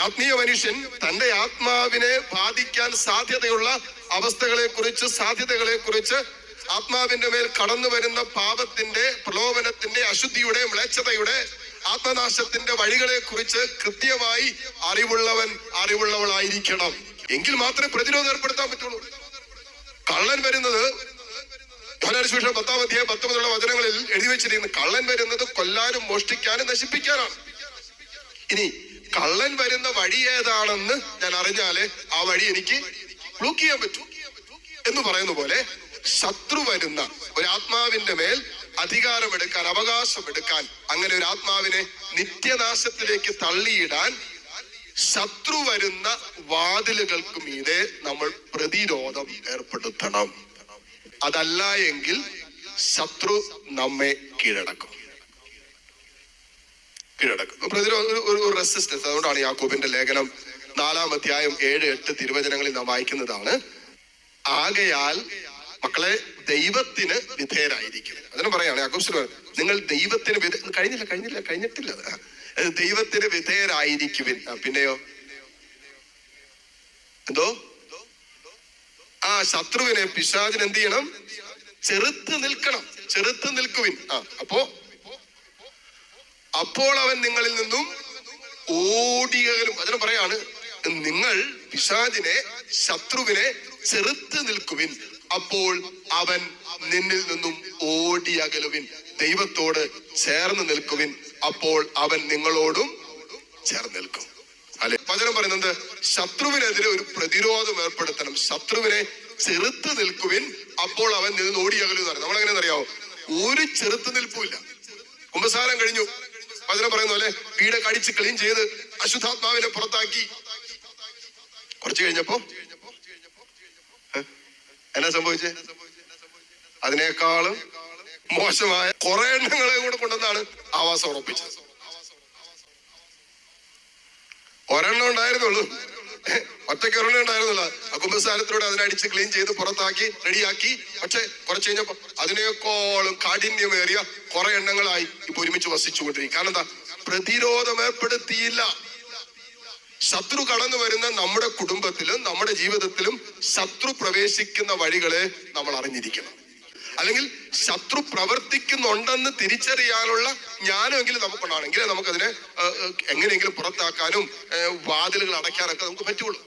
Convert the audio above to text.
ആത്മീയ മനുഷ്യൻ തന്റെ ആത്മാവിനെ ബാധിക്കാൻ സാധ്യതയുള്ള അവസ്ഥകളെ കുറിച്ച് സാധ്യതകളെ കുറിച്ച് ആത്മാവിന്റെ മേൽ കടന്നു വരുന്ന പാപത്തിന്റെ പ്രലോഭനത്തിന്റെ അശുദ്ധിയുടെ മ്ലേച്ഛതയുടെ ആത്മനാശത്തിന്റെ വഴികളെ കുറിച്ച് കൃത്യമായി അറിവുള്ളവൻ അറിവുള്ളവളായിരിക്കണം. എങ്കിൽ മാത്രമേ പ്രതിരോധം ഏർപ്പെടുത്താൻ പറ്റുള്ളൂ. കള്ളൻ വരുന്നത് ധനശിഷം പത്താം അധ്യായം പത്തൊമ്പതുള്ള വചനങ്ങളിൽ എഴുതി വെച്ചിരിക്കുന്നു. കള്ളൻ വരുന്നത് കൊല്ലാനും മോഷ്ടിക്കാനും നശിപ്പിക്കാനാണ്. ഇനി കള്ളൻ വരുന്ന വഴി ഏതാണെന്ന് ഞാൻ അറിഞ്ഞാലേ ആ വഴി എനിക്ക് ബ്ലോക്ക് ചെയ്യാൻ പറ്റൂ. എന്ന് പറയുന്ന പോലെ ശത്രു വരുന്ന ഒരു ആത്മാവിന്റെ മേൽ അധികാരമെടുക്കാൻ അവകാശമെടുക്കാൻ അങ്ങനെ ഒരു ആത്മാവിനെ നിത്യനാശത്തിലേക്ക് തള്ളിയിടാൻ ശത്രു വരുന്ന വാതിലുകൾക്ക് മീതെ നമ്മൾ പ്രതിരോധം ഏർപ്പെടുത്തണം. അതല്ല എങ്കിൽ ശത്രു നമ്മെ കീഴടക്കും. കീഴടക്കും പ്രതിരോധ ഒരു- റെസിസ്റ്റൻസ് അതുകൊണ്ടാണ് യാക്കോബിന്റെ ലേഖനം നാലാം അധ്യായം ഏഴ് എട്ട് തിരുവചനങ്ങളിൽ നാം വായിക്കുന്നതാണ്. ആകയാൽ മക്കളെ ദൈവത്തിന് വിധേയരായിരിക്കും. അതിന് പറയാണ് യാക്കോബ് നിങ്ങൾ ദൈവത്തിന് വിധ കഴിഞ്ഞില്ല കഴിഞ്ഞില്ല കഴിഞ്ഞിട്ടില്ല. ദൈവത്തിന് വിധേയരായിരിക്കുവിൻ. പിന്നെയോ? എന്തോ? ആ ശത്രുവിനെ പിശാചിന് എന്ത് ചെയ്യണം? ചെറുത്ത് നിൽക്കണം. ചെറുത്ത് നിൽക്കുവിൻ. ആ അപ്പോ അപ്പോൾ അവൻ നിങ്ങളിൽ നിന്നും ഓടിയകലും. അതിന് പറയാണ് നിങ്ങൾ പിശാദിനെ ശത്രുവിനെ ചെറുത്ത് നിൽക്കുവിൻ. അപ്പോൾ അവൻ നിന്നിൽ നിന്നും ഓടിയകലുവിൻ. ദൈവത്തോട് ചേർന്ന് നിൽക്കുവിൻ. അപ്പോൾ അവൻ നിങ്ങളോടും ചേർന്ന് നിൽക്കും. അല്ലെ? വചനം പറയുന്നത് ശത്രുവിനെതിരെ ഒരു പ്രതിരോധം ഏർപ്പെടുത്തണം. ശത്രുവിനെ ചെറുത്ത് നിൽക്കുവിൻ. അപ്പോൾ അവൻ നിന്ന് ഓടിയകലും എന്ന് പറയും. നമ്മളെങ്ങനെ അറിയാവോ ഒരു ചെറുത്ത് നിൽപ്പുമില്ല. കുമ്പസാരം കഴിഞ്ഞു. വചനം പറയുന്ന പോലെ വീട് കടിച്ച് ക്ലീൻ ചെയ്ത് അശുദ്ധാത്മാവിനെ പുറത്താക്കി കുറച്ച് കഴിഞ്ഞപ്പോ? എന്നാ സംഭവിച്ചേ അതിനേക്കാളും മോശമായ കുറെ എണ്ണങ്ങളെ കൂടെ കൊണ്ടുവന്നാണ് ആവാസം ഉറപ്പിച്ചത് ഒരെണ്ണം ഉണ്ടായിരുന്നുള്ളൂ? ഒറ്റയ്ക്ക് ആ കുമ്പസാരത്തിലൂടെ അതിനടിച്ച് ക്ലീൻ ചെയ്ത് പുറത്താക്കി റെഡിയാക്കി പക്ഷെ കുറച്ച് കഴിഞ്ഞപ്പോ അതിനേക്കാളും കാഠിന്യമേറിയ കുറെ എണ്ണങ്ങളായി ഇപ്പൊ ഒരുമിച്ച് വസിച്ചുകൊണ്ടിരിക്കും കാരണം എന്താ? പ്രതിരോധം ഏർപ്പെടുത്തിയില്ല. ശത്രു കടന്നു വരുന്ന നമ്മുടെ കുടുംബത്തിലും നമ്മുടെ ജീവിതത്തിലും ശത്രു പ്രവേശിക്കുന്ന വഴികളെ നമ്മൾ അറിഞ്ഞിരിക്കണം. അല്ലെങ്കിൽ ശത്രു പ്രവർത്തിക്കുന്നുണ്ടെന്ന് തിരിച്ചറിയാനുള്ള ജ്ഞാനമെങ്കിലും നമുക്കുണ്ടാണെങ്കിൽ നമുക്കതിനെ എങ്ങനെയെങ്കിലും പുറത്താക്കാനും വാതിലുകൾ അടയ്ക്കാനൊക്കെ നമുക്ക് പറ്റുള്ളൂ.